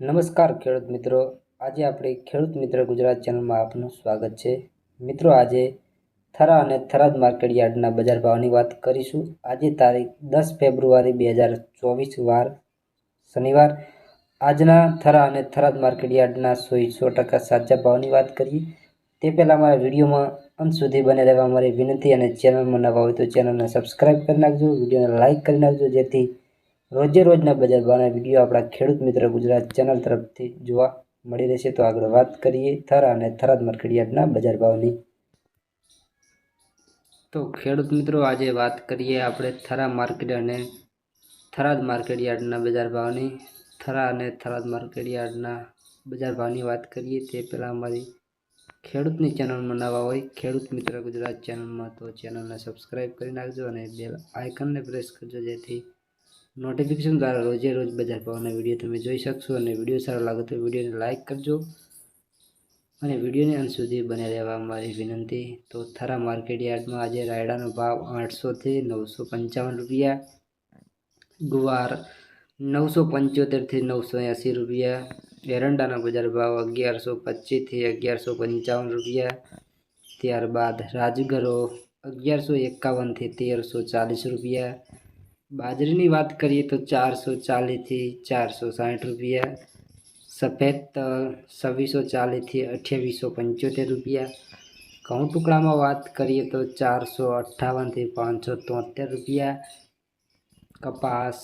નમસ્કાર ખેડૂત મિત્રો. આજે આપણે ખેડૂત મિત્ર ગુજરાત ચેનલમાં આપનું સ્વાગત છે. મિત્રો, આજે થરા અને થરાદ માર્કેટ યાર્ડના બજાર ભાવની વાત કરીશું. આજે તારીખ દસ ફેબ્રુઆરી બે હજાર ચોવીસ વાર શનિવાર. આજના થરા અને થરાદ માર્કેટ યાર્ડના સો સો ટકા સાચા ભાવની વાત કરીએ. તે પહેલાં મારા વિડીયોમાં અંત સુધી બને રહેવા મારી વિનંતી અને ચેનલમાં નવા હોય તો ચેનલને સબસ્ક્રાઈબ કરી નાખજો. વિડીયોને લાઇક કરી નાખજો જેથી રોજે રોજના બજાર ભાવના વીડિયો આપણા ખેડૂત મિત્ર ગુજરાત ચેનલ તરફથી જોવા મળી રહેશે. તો આગળ વાત કરીએ થરા અને થરાદ માર્કેટ યાર્ડના બજાર ભાવની. તો ખેડૂત મિત્રો, આજે વાત કરીએ આપણે થરા માર્કેટ અને થરાદ માર્કેટ યાર્ડના બજાર ભાવની. થરા અને થરાદ માર્કેટ યાર્ડના બજાર ભાવની વાત કરીએ તે પહેલાં અમારી ખેડૂતની ચેનલમાં નવા હોય, ખેડૂત મિત્ર ગુજરાત ચેનલમાં તો ચેનલને સબસ્ક્રાઈબ કરી નાખજો અને બે આઇકનને પ્રેસ કરજો જેથી નોટિફિકેશન દ્વારા રોજે રોજ બજાર ભાવના વીડિયો તમે જોઈ શકશો અને વીડિયો સારો લાગે તો વિડીયોને લાઇક કરજો અને વિડીયોને અંત સુધી બને રહેવા મારી વિનંતી. તો થરા માર્કેટ યાર્ડમાં આજે રાયડાનો ભાવ આઠસોથી નવસો પંચાવન રૂપિયા, ગુવાર નવસો પંચોતેરથી નવસો એંસી રૂપિયા, એરંડાના બજાર ભાવ અગિયારસો પચીસથી અગિયારસો પંચાવન રૂપિયા, ત્યારબાદ રાજગરો અગિયારસો એકાવનથી તેરસો ચાલીસ રૂપિયા બાજરીની વાત કરીએ તો ચારસો ચાલીસથી ચારસો સાઠ રૂપિયા, સફેદ તલ છવ્વીસો ચાલીસથી અઠ્યાવીસો પંચોતેર રૂપિયા. ઘઉં ટુકડામાં વાત કરીએ તો ચારસો અઠ્ઠાવનથી પાંચસો તોતેર રૂપિયા. કપાસ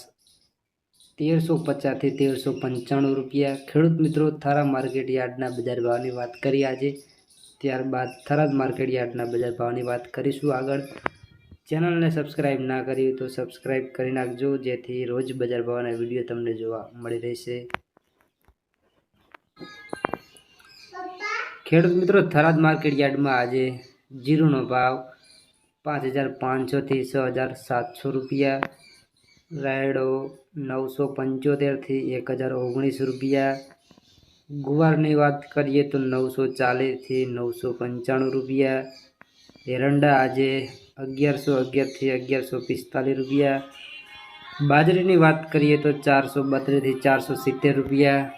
તેરસો પચાસથી તેરસો પંચાણું રૂપિયા. ખેડૂત મિત્રો, થરા માર્કેટ યાર્ડના બજાર ભાવની વાત કરી આજે. ત્યારબાદ થરાદ માર્કેટ યાર્ડના બજાર ભાવની વાત કરીશું આગળ. ચેનલને સબસ્ક્રાઈબ ના કરી તો સબસ્ક્રાઈબ કરી નાખજો, જેથી રોજ બજાર ભાવના વીડિયો તમને જોવા મળી રહેશે. ખેડૂત મિત્રો, થરાદ માર્કેટ યાર્ડમાં આજે જીરુનો ભાવ પાંચ હજાર પાંચસોથી છ હજાર સાતસો રૂપિયા, રાયડો નવસો પંચોતેરથી એક હજાર ઓગણીસ રૂપિયા, ગુવારની વાત કરીએ તો નવસો ચાલીસથી નવસો પંચાણું રૂપિયા, એરંડા આજે અગિયારસો અગિયારથી અગિયારસો પિસ્તાલીસ રૂપિયા. બાજરીની વાત કરીએ તો ચારસો બત્રીસથી ચારસો સિત્તેર રૂપિયા.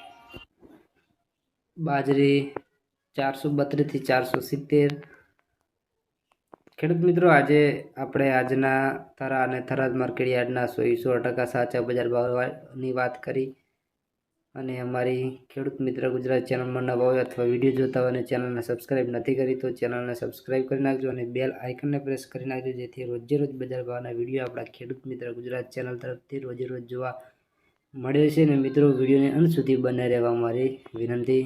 બાજરી ચારસો બત્રીસથી ચારસો સિત્તેર. ખેડૂત મિત્રો, આજે આપણે આજના થરા અને થરાદ માર્કેટ યાર્ડના સો સો ટકા સાચા બજાર ભાવની વાત કરી. અને અમારી ખેડૂત મિત્ર ગુજરાત ચેનલમાં નવા હોય અથવા વીડિયો જોતા હોય અને ચેનલને સબસ્ક્રાઈબ નથી કરી, તો ચેનલને સબસ્ક્રાઈબ કરી નાખજો અને બેલ આઇકનને પ્રેસ કરી નાખજો, જેથી રોજે રોજ બજાર ભાવના વીડિયો આપણા ખેડૂત મિત્ર ગુજરાત ચેનલ તરફથી રોજે રોજ જોવા મળે છે. અને મિત્રો, વિડીયોને અંત સુધી બને રહેવા મારી વિનંતી.